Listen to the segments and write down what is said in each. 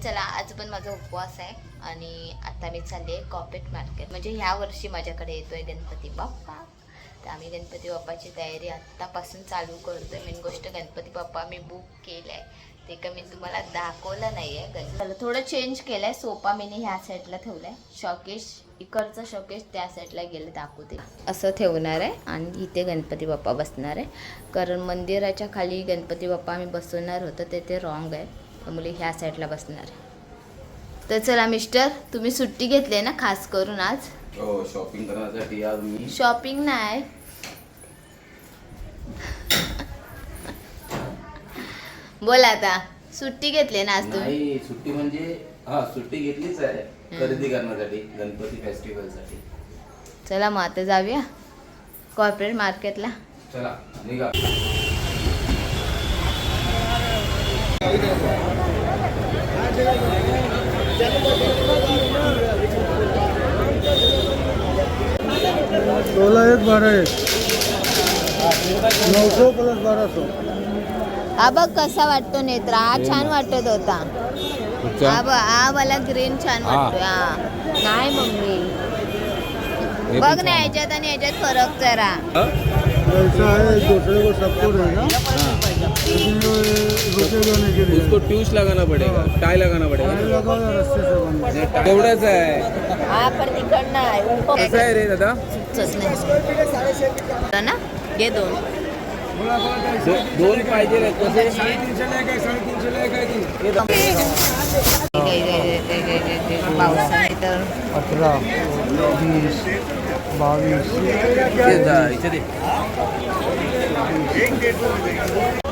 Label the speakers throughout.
Speaker 1: तर चला आज पण माझा उपवास आहे आणि आता मी चालले कॉपेट मार्केट म्हणजे ह्या वर्षी माझ्याकडे येतोय गणपती बाप्पा. तर आम्ही गणपती बाप्पाची तयारी आत्तापासून चालू करतोय. मेन गोष्ट गणपती बाप्पा मी बुक केलाय. ते का मी तुम्हाला दाखवलं नाही आहे गणपती थोडं चेंज केलंय. सोपा मीने ह्या साईडला ठेवलाय. शॉकेश इकडचं शॉकेश त्या साईडला गेलं दाखवते. असं ठेवणार आहे आणि इथे गणपती बाप्पा बसणार आहे. कारण मंदिराच्या खाली गणपती बाप्पा आम्ही बसवणार होतं. ते ते रॉंग आहे. त्यामुळे ह्या साईडला बसणार. तर चला मिस्टर तुम्ही सुट्टी घेतली आहे ना खास करून आज?
Speaker 2: हो शॉपिंग करण्यासाठी आज मी
Speaker 1: शॉपिंग नाही. बोला आता सुट्टी घेतली ना आज तुम्ही?
Speaker 2: नाही सुट्टी म्हणजे हा सुट्टी घेतलीच आहे. खरेदी करण्यासाठी गणपती फेस्टिवलसाठी
Speaker 1: चला मग आता जाऊया कॉर्पोरेट मार्केटला
Speaker 2: चला निघा.
Speaker 3: सोलह एक बारह एक. नऊ सौ प्लस बारह सौ
Speaker 1: हा बघ कसा वाटतो नेत्रा. हा छान वाटत होता. हा बघ हा मला ग्रीन छान वाटतोय हा. नाही मम्मी. बघ ना याच्यात आणि याच्यात फरक जरा.
Speaker 3: ऐसा है दूसरे को सबको रहेगा
Speaker 4: उसको ट्यूश लगाना पड़ेगा टाई लगाना पड़ेगा। तेवढंच आहे
Speaker 1: हा पण तिकडनं आहे
Speaker 4: कसं आहे रे दादा?
Speaker 1: सुचत नाही ना? घे दोन।
Speaker 4: दो- दोन पाहिजे रे कसे
Speaker 1: पावसाने तर
Speaker 3: अठारह बीस बाईस
Speaker 4: इथे जा, इथे दे।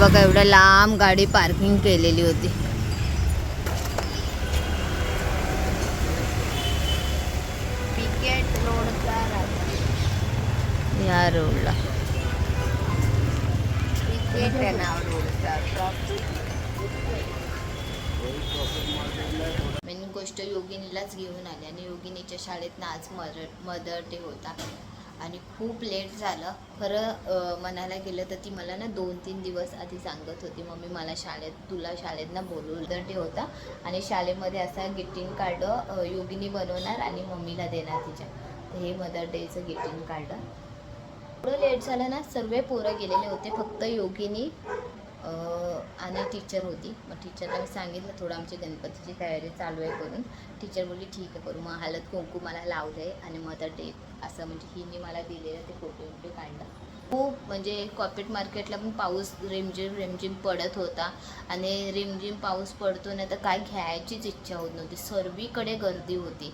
Speaker 1: बघा एवढ्या लांब गाडी पार्किंग केलेली होती. या रोडला मेन गोष्ट योगिनीलाच घेऊन आली आणि योगिनीच्या शाळेतनं आज मदर मदर डे होता. आणि खूप लेट झालं. खरं म्हणायला गेलं तर ती मला ना दोन तीन दिवस आधी सांगत होती. मम्मी मला शाळेत तुला शाळेत ना बोलू मदर डे होता. आणि शाळेमध्ये असा ग्रीटिंग कार्ड योगिनी बनवणार आणि मम्मीला देणार तिच्या. हे मदर डेचं ग्रीटिंग कार्ड एवढं लेट झालं ना सर्व पोरं गेलेले होते. फक्त योगिनी आणि टीचर होती. मग टीचरला मी सांगितलं थोडं आमची गणपतीची तयारी चालू आहे करून. टीचर बोलली ठीक आहे करू. मग हळद कुंकू मला लावलं आहे आणि मदर डे असं म्हणजे हिने मला दिलेलं ते फोटो बिटो काढलं. खूप म्हणजे कॉर्पेट मार्केटला पण पाऊस रिमझिम रिमझिम पडत होता. आणि रिमझिम पाऊस पडतो नाही तर काय घ्यायचीच इच्छा होत नव्हती. सर्वीकडे गर्दी होती.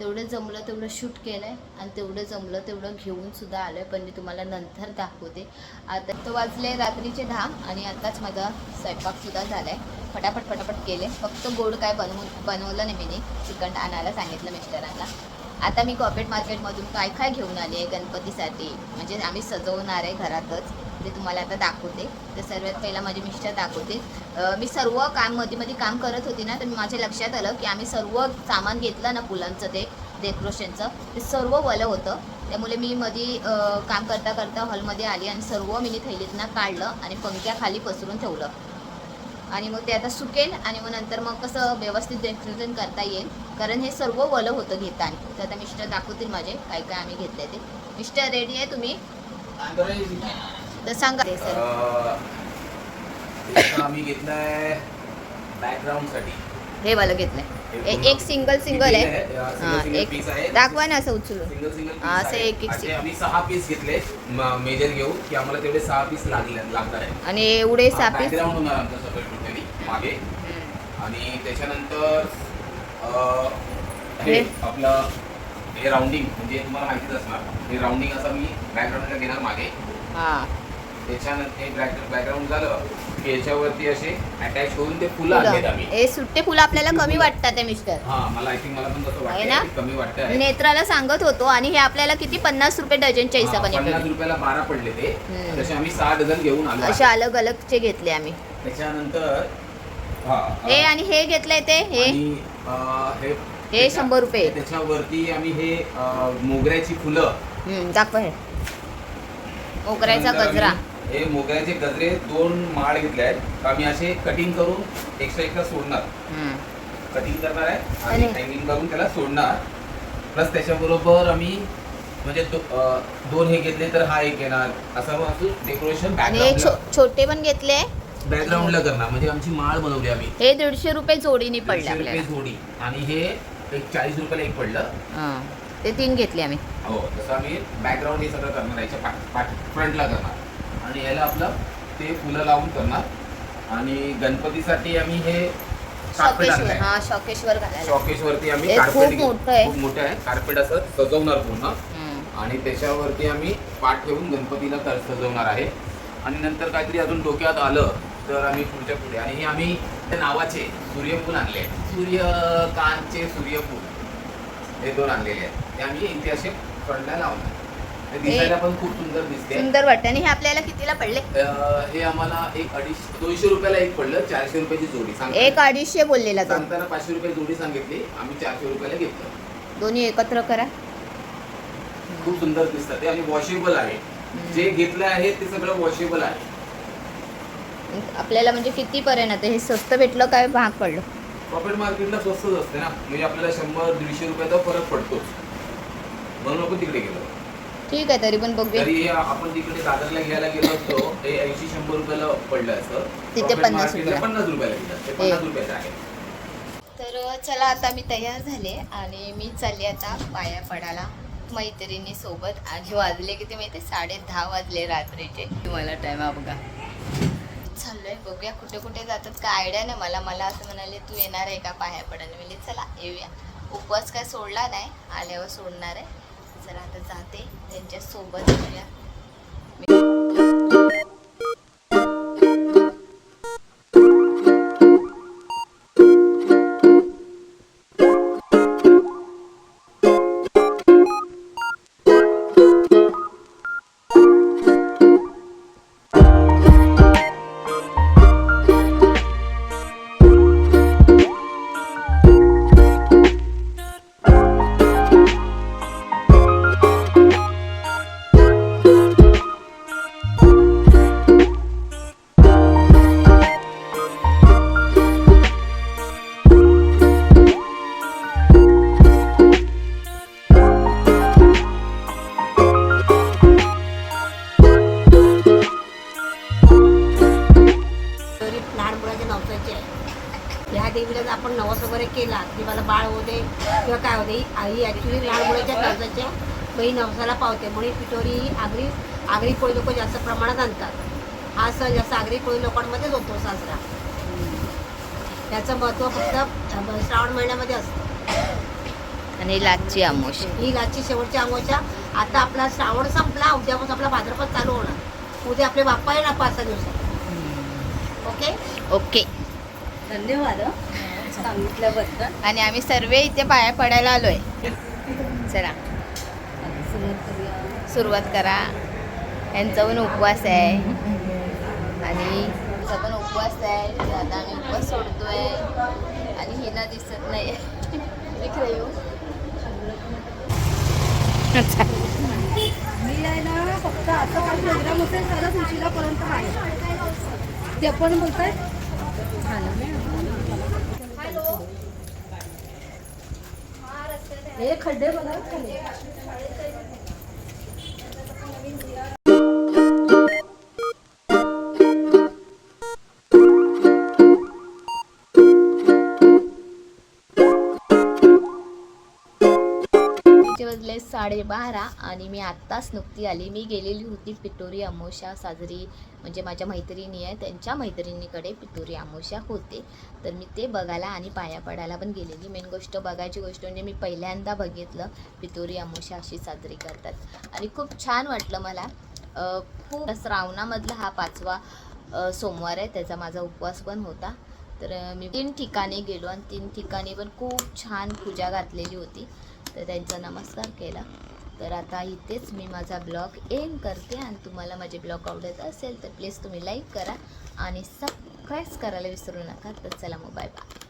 Speaker 1: तेवढं जमलं तेवढं शूट केलं आहे आणि तेवढं जमलं तेवढं घेऊन सुद्धा आलं आहे पण मी तुम्हाला नंतर दाखवते. आता तो वाजले रात्रीचे दहा आणि आताच माझा स्वयंपाकसुद्धा झाला आहे फटाफट फटाफट केले. फक्त गोड काय बनवून बनवलं नाही मी. चिकन आणायला सांगितलं मिस्टरांना. आता मी कॉपेट मार्केटमधून काय काय घेऊन आली आहे गणपतीसाठी? म्हणजे आम्ही सजवणार आहे घरातच. ते तुम्हाला आता दाखवते. तर सर्वात पहिला माझे मिस्टर दाखवते. मी सर्व काममध्ये मध्ये काम करत होती ना तर माझ्या लक्षात आलं की आम्ही सर्व सामान घेतलं ना फुलांचं ते डेकोरेशनचं ते सर्व वलं होतं. त्यामुळे मी मध्ये काम करता करता हॉलमध्ये आली आणि सर्व मी थैलीतनं काढलं आणि पंख्याखाली पसरून ठेवलं. आणि मग ते आता सुकेल आणि मग नंतर मग कसं व्यवस्थित डेकोरेशन करता येईल. कारण हे सर्व वलं होतं घेताना. तर आता मिस्टर दाखवतील माझे काय काय आम्ही घेतले ते. मिस्टर रेडी आहे तुम्ही? तर सांगा. ते सर
Speaker 2: आम्ही घेतलाय बॅकग्राऊंडसाठी.
Speaker 1: हे वालं घेतलंय. एक सिंगल सिंगल आहे. हा एक दाखवा ना असं उचलून. असं एक- एक
Speaker 2: आम्ही सहा पीस घेतले. मेजर घेऊ की आम्हाला तेवढे सहा पीस लागले लागणार आहे
Speaker 1: आणि एवढे सापीस
Speaker 2: बॅकग्राऊंड होणार आमचं सगळं टोटली मागे. आणि त्याच्यानंतर हे
Speaker 1: हे?
Speaker 2: आपलं हे राऊंडिंग म्हणजे तुम्हाला माहितीच असणार. हे राऊंडिंग असं मी बॅकग्राऊंडला घेणार मागे.
Speaker 1: हा.
Speaker 2: त्याच्यानंतर हे बॅकग्राऊंड झालं की याच्यावरती असे अटॅच होऊन ते फुलं आणलेत आम्ही.
Speaker 1: हे सुट्टे फुलं आपल्याला कमी वाटतात आहे मिस्टर
Speaker 2: हा मला आय थिंक मला पण तसं
Speaker 1: आहे ना?
Speaker 2: वाटतं कमी वाटतं
Speaker 1: नेत्राला सांगत होतो आणि हे आपल्याला किती? पन्नास रुपये डझनच्या हिशोबाने
Speaker 2: पन्नास
Speaker 1: पडले.
Speaker 2: रुपयाला बारा पडले ते.
Speaker 1: हम्म.
Speaker 2: तसे आम्ही सहा डझन घेऊन आलो
Speaker 1: असे
Speaker 2: आहे.
Speaker 1: अलग अलगचे घेतले आम्ही.
Speaker 2: त्याच्यानंतर हा
Speaker 1: हे आणि हे घेतलंय ते? हे?
Speaker 2: आणि, अं, हे
Speaker 1: हे शंभर रुपये.
Speaker 2: त्याच्यावरती आम्ही हे अं, मोगऱ्याची फुलं.
Speaker 1: हम्म, दाखव हे. मोगऱ्याचा
Speaker 2: त्यानंतर
Speaker 1: गजरा.
Speaker 2: आम्ही हे मोगऱ्याचे गजरे दोन माळ घेतले आहेत. आम्ही असे कटिंग करून एक्स्ट्रा एक्स्ट्रा सोडणार.
Speaker 1: हम्म.
Speaker 2: कटिंग करणार आहे आणि हँगिंग करून त्याला सोडणार. प्लस त्याच्याबरोबर आम्ही म्हणजे दोन हे घेतले तर हा एक येणार असं डेकोरेशन
Speaker 1: हे छोटे पण घेतले.
Speaker 2: बॅकग्राऊंडला करणार. म्हणजे आमची माळ बनवली आम्ही.
Speaker 1: हे दीडशे रुपये जोडीने पडले
Speaker 2: रुपये जोडी. आणि हे एक चाळीस रुपयाला एक पडलं.
Speaker 1: हा. ते तीन घेतले आम्ही.
Speaker 2: हो तसं आम्ही बॅकग्राऊंड हे सगळं करणार याच्या फ्रंटला करणार. आणि याला आपलं ते फुलं लावून करणार. आणि गणपतीसाठी आम्ही हे कार्पेट
Speaker 1: शॉकेश्वर
Speaker 2: आणलंय.
Speaker 1: हा शॉकेश्वर घालायला.
Speaker 2: शॉकेश वरती आम्ही
Speaker 1: हे खूप
Speaker 2: कार्पेट
Speaker 1: मोठं आहे.
Speaker 2: खूप मोठं आहे. कार्पेट असं सजवणार पूर्ण.
Speaker 1: हम्म.
Speaker 2: आणि त्याच्यावरती आम्ही पाठ ठेवून गणपतीला सजवणार आहे. आणि नंतर काहीतरी अजून डोक्यात आलं तर आम्ही पुढच्या पुढे आणि हे आम्ही त्या नावाचे सूर्यफूल आणले आहेत. सूर्यकांतचे सूर्यफूल हे दोन आणलेले आहेत. ते आम्ही इथे असे फ्रंटला लावणार. दिसायला पण खूप सुंदर दिसते.
Speaker 1: सुंदर वाटतं. आणि हे आपल्याला कितीला पडले?
Speaker 2: अं, हे आम्हाला एक अडीचशे दोनशे रुपयाला एक पडलं चारशे रुपयाची जोडी सांगताना-
Speaker 1: एक अडीचशे बोललेला तो.
Speaker 2: सांगताना पाचशे रुपये जोडी सांगितली आम्ही चारशे रुपयाला घेतलं.
Speaker 1: दोन्ही एकत्र करा.
Speaker 2: खूप सुंदर दिसतात ते. आणि वॉशेबल आहे. जे घेतलं आहे ते सगळं वॉशेबल आहे.
Speaker 1: आपल्याला म्हणजे किती पर्यंत आता हे स्वस्त भेटलं काय महाग पडलं?
Speaker 2: प्रॉफिट मार्केटला स्वस्तच असते ना. म्हणजे आपल्याला शंभर दीडशे रुपयाचा फरक पडतोच. म्हणून आपण तिकडे गेलो.
Speaker 1: ठीक आहे तरी पण बघूया.
Speaker 2: तरी आपण तिकडे दादरला घ्यायला गेलो असतो ते ऐंशी शंभर रुपयाला पडलं असतं.
Speaker 1: तिथे
Speaker 2: Profit
Speaker 1: 50
Speaker 2: market ला
Speaker 1: रुपयाला.
Speaker 2: पन्नास रुपयाला दिलं ते
Speaker 1: हे.
Speaker 2: पन्नास रुपयाचं आहे.
Speaker 1: तर चला आता मी तयार झाले आणि मी चालली आता पाया पडायला मैत्रिणी सोबत. आणि वाजले किती माहिती? साडे दहा वाजले रात्रीचे. मला टाइम हा बघा. चाललोय बघूया कुठे कुठे जातात. काय आयडिया नाही. मला मला असं म्हणाले तू येणार आहे का पाया पडायला? म्हणजे चला येऊया. उपवास काय सोडला नाही. आल्यावर सोडणार आहे. चला आता जाते. त्यांच्या
Speaker 5: होते आई ॲक्च्युली लहान मुलाच्या नवसाच्या काही नवसाला पावते. म्हणून पिटोरी ही आगरी आगरी कोळी लोक जास्त प्रमाणात आणतात. हा सण जास्त आगरी कोळी लोकांमध्येच होतो साजरा. त्याचं महत्त्व फक्त श्रावण महिन्यामध्ये असतं.
Speaker 1: आणि लाची आमोश.
Speaker 5: ही लाची शेवटची आंघोळच्या आता आपला श्रावण संपला उद्यापासून आपला भाद्रपद चालू होणार. उद्या आपले बाप्पा येणार पाच सहा दिवसात. ओके
Speaker 1: ओके
Speaker 5: धन्यवाद सांगितल्याबद्दल.
Speaker 1: आणि आम्ही सर्व इथे पाया पडायला आलोय. चला. सुरुवात करा. यांचा पण उपवास आहे. आणि यांचा पण उपवास आहे. आता आम्ही उपवास सोडतोय. आणि हिला दिसत नाही येऊ
Speaker 6: मी आहे ना फक्त काही प्रोग्राम असेल तरच उशिरापर्यंत आहे. ते पण बोलताय? हे खड्डे बघा खाली.
Speaker 1: वाजले साडेबारा आणि मी आत्ताच नुकती आली. मी गेलेली होती पिटोरी अमोशा साजरी म्हणजे माझ्या मैत्रिणी आहे त्यांच्या मैत्रिणीकडे पिटोरी अमोशा होते. तर मी ते बघायला आणि पाया पडायला पण गेलेली. मेन गोष्ट बघायची गोष्ट म्हणजे मी पहिल्यांदा बघितलं पितोरी अमोशा अशी साजरी करतात. आणि खूप छान वाटलं मला. खूप श्रावणामधला हा पाचवा सोमवार आहे त्याचा माझा उपवास पण होता. तर मी तीन ठिकाणी गेलो आणि तीन ठिकाणी पण खूप छान पूजा घातलेली होती. तर त्यांचा नमस्कार केला. तर आता इथेच मी माझा ब्लॉग एम करते आणि तुम्हाला माझे ब्लॉग आवडत असेल तर प्लीज तुम्ही लाईक करा आणि सबस्क्राईब करायला विसरू नका. तर चला मग बाय बाय